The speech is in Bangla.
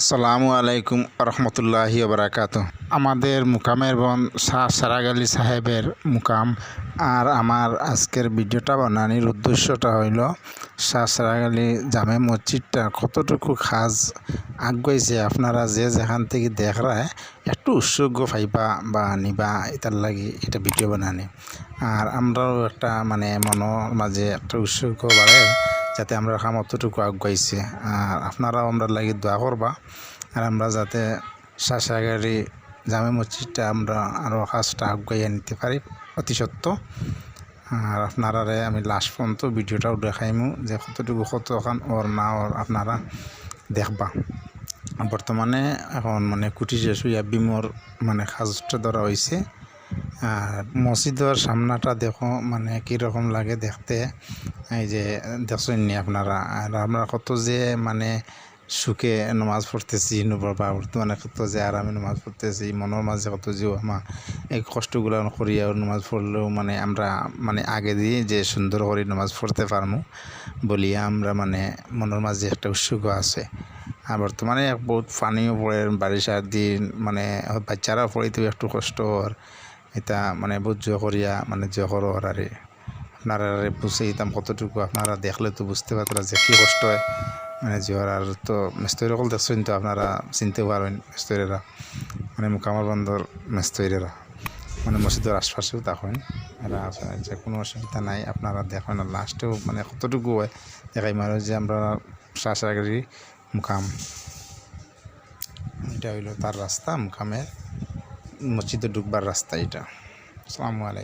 আসসালামু আলাইকুম রহমতুল্লাহি বারাকাত আমাদের মুকামের বন শাহ সারাগালি সাহেবের মুকাম। আর আমার আজকের ভিডিওটা বানানির উদ্দেশ্যটা হইল, শাহ সারাগালি জামে মসজিদটা কতটুকু খাজ আগুয়াইছে আপনারা যে যেখান থেকে দেখরায় একটু উৎসর্গ পাইবা বা নিবা, এটার লাগি এটা ভিডিও বানানি। আর আমরাও একটা মানে মনের মাঝে একটা উৎসর্গ বাড়ে যাতে আমরা অতটুকু আগুয়াইছে আর আপনারাও আমরা লাগি দোয়া করবা। আর আমরা যাতে শাসাগারি জামে মসজিদটা আমরা আরও কাজটা আগুয়াইয়া নিতে পারি, অতি সত্য। আর আপনারারে আমি লাস্ট পর্যন্ত ভিডিওটাও দেখাইমু যে কতটুকু কতখান ওর না ওর আপনারা দেখবা। বর্তমানে এখন মানে কুটি শেষ হইয়া বিমর মানে কাজটা ধরা হয়েছে আর মসজিদের সামনাটা দেখো মানে কীরকম লাগে দেখতে। এই যে দেখছেন নি আপনারা, আর আমরা কত যে মানে সুখে নমাজ পড়তেছি বা বর্তমানে কত যে আর আমি নমাজ পড়তেছি, মনের মাঝে কত যে আমার এই কষ্টগুলো করিয়া নমাজ পড়লেও মানে আমরা মানে আগে দিয়ে যে সুন্দর করে নমাজ পড়তে পারব বলিয়া আমরা মানে মনের মাঝে একটা উৎসুক আছে। আর বর্তমানে বহুত পানিও পড়ে, বারিশার দিন মানে বাচ্চারা পড়িতে একটু কষ্ট এটা মানে জয় করিয়া মানে করো আর আপনারা বুঝে দিতাম কতটুকু, আপনারা দেখলে তো বুঝতে পারতাম যে কী কষ্ট হয়। মানে জোয়ার আর তো মেস্তরি সকল দেখছেন তো, আপনারা চিনতে পারেন মেস্তরিরা মানে মোকামার বন্দর মেস্তরিরা মানে মসজিদের আশপাশেও দেখেন, এরা যে কোনো অসুবিধা নাই, আপনারা দেখেন লাস্টেও মানে কতটুকু হয়। দেখাই মারো যে আমরা শাসাগারি মুকাম। এটা হইল তার রাস্তা, মুকামের মসজিদে ঢুকবার রাস্তা এটা। আসসালামু আলাইকুম।